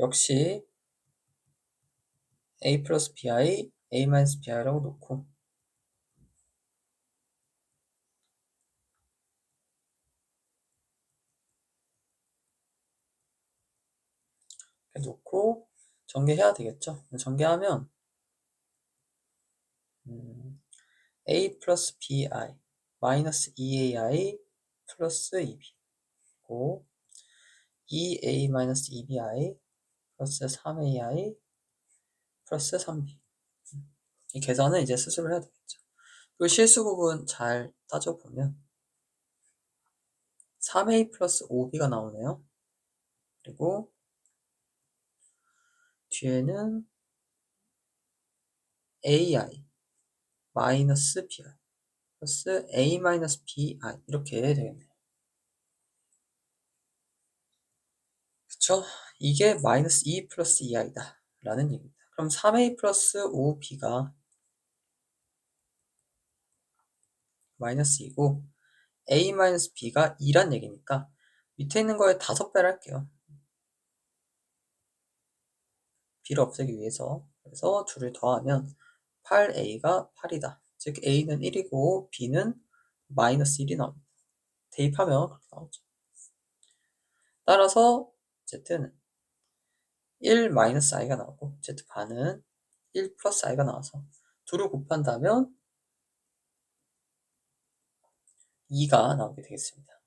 역시 a 플러스 bi, a 마이너스 bi라고 놓고 놓고 전개해야 되겠죠. 전개하면 음, a 플러스 bi 마이너스 2ai 플러스 2b 고 2a 마이너스 2bi 플러스 3ai 플러스 3b 이 계산은 이제 스스로 해야 되겠죠. 그 실수 부분 잘 따져보면 3a 플러스 5b가 나오네요. 그리고 뒤에는 ai 마이너스 bi 플러스 a 마이너스 bi 이렇게 되겠네요. 그쵸? 이게 마이너스 2 플러스 2i다 라는 얘기입니다. 그럼 3a 플러스 5b가 마이너스 2고 a 마이너스 b가 2란 얘기니까 밑에 있는 거에 다섯 배를 할게요. b를 없애기 위해서 그래서 둘을 더하면 8a가 8이다. 즉 a는 1이고 b는 마이너스 1이 나옵니다. 대입하면 그렇게 나오죠. 따라서 z는 1 마이너스 i가 나오고 z 반은 1 플러스 i가 나와서 둘을 곱한다면 2가 나오게 되겠습니다.